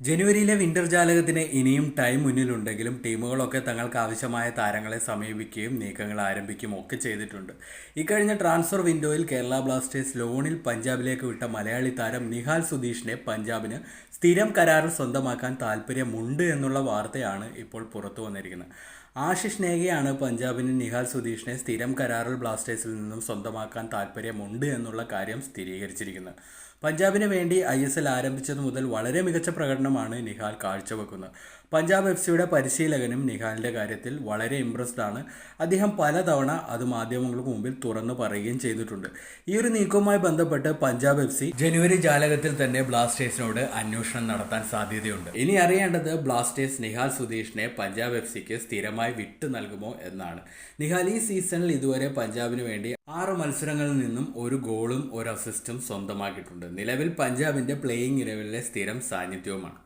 ജനുവരിയിലെ winter ജാലകത്തിന് ഇനിയും time മുന്നിലുണ്ടെങ്കിലും ടീമുകളൊക്കെ തങ്ങൾക്ക് ആവശ്യമായ താരങ്ങളെ സമീപിക്കുകയും നീക്കങ്ങൾ ആരംഭിക്കുകയും ഒക്കെ ചെയ്തിട്ടുണ്ട്. ഇക്കഴിഞ്ഞ ട്രാൻസ്ഫർ വിൻഡോയിൽ കേരള ബ്ലാസ്റ്റേഴ്സ് ലോണിൽ പഞ്ചാബിലേക്ക് വിട്ട മലയാളി താരം നിഹാൽ സുധീഷിനെ പഞ്ചാബിന് സ്ഥിരം കരാറിൽ സ്വന്തമാക്കാൻ താല്പര്യമുണ്ട് എന്നുള്ള വാർത്തയാണ് ഇപ്പോൾ പുറത്തു വന്നിരിക്കുന്നത്. ആശിഷ് നേഗയാണ് പഞ്ചാബിന് നിഹാൽ സുധീഷിനെ സ്ഥിരം കരാറിൽ ബ്ലാസ്റ്റേഴ്സിൽ നിന്നും സ്വന്തമാക്കാൻ താല്പര്യമുണ്ട് എന്നുള്ള കാര്യം സ്ഥിരീകരിച്ചിരിക്കുന്നത്. പഞ്ചാബിന് വേണ്ടി ഐ ആരംഭിച്ചത് മുതൽ വളരെ മികച്ച പ്രകടനമാണ് നിഹാൽ കാഴ്ചവെക്കുന്നത്. പഞ്ചാബ് എഫ് സിയുടെ പരിശീലകനും നിഹാലിന്റെ കാര്യത്തിൽ വളരെ ഇംപ്രസ്ഡ് ആണ്. അദ്ദേഹം പലതവണ അത് മാധ്യമങ്ങൾക്ക് മുമ്പിൽ തുറന്നു പറയുകയും ചെയ്തിട്ടുണ്ട്. ഈ ഒരു നീക്കവുമായി ബന്ധപ്പെട്ട് പഞ്ചാബ് എഫ് സി ജനുവരി ജാലകത്തിൽ തന്നെ ബ്ലാസ്റ്റേഴ്സിനോട് അന്വേഷണം നടത്താൻ സാധ്യതയുണ്ട്. ഇനി അറിയേണ്ടത് ബ്ലാസ്റ്റേഴ്സ് നിഹാൽ സുധീഷിനെ പഞ്ചാബ് എഫ് സിക്ക് സ്ഥിരമായി വിട്ടു നൽകുമോ എന്നാണ്. നിഹാൽ ഈ സീസണിൽ ഇതുവരെ പഞ്ചാബിന് വേണ്ടി ആറ് മത്സരങ്ങളിൽ നിന്നും ഒരു ഗോളും ഒരു അസിസ്റ്റും സ്വന്തമാക്കിയിട്ടുണ്ട്. നിലവിൽ പഞ്ചാബിന്റെ പ്ലേയിങ് ഇലവനിലെ സ്ഥിരം സാന്നിധ്യവുമാണ്.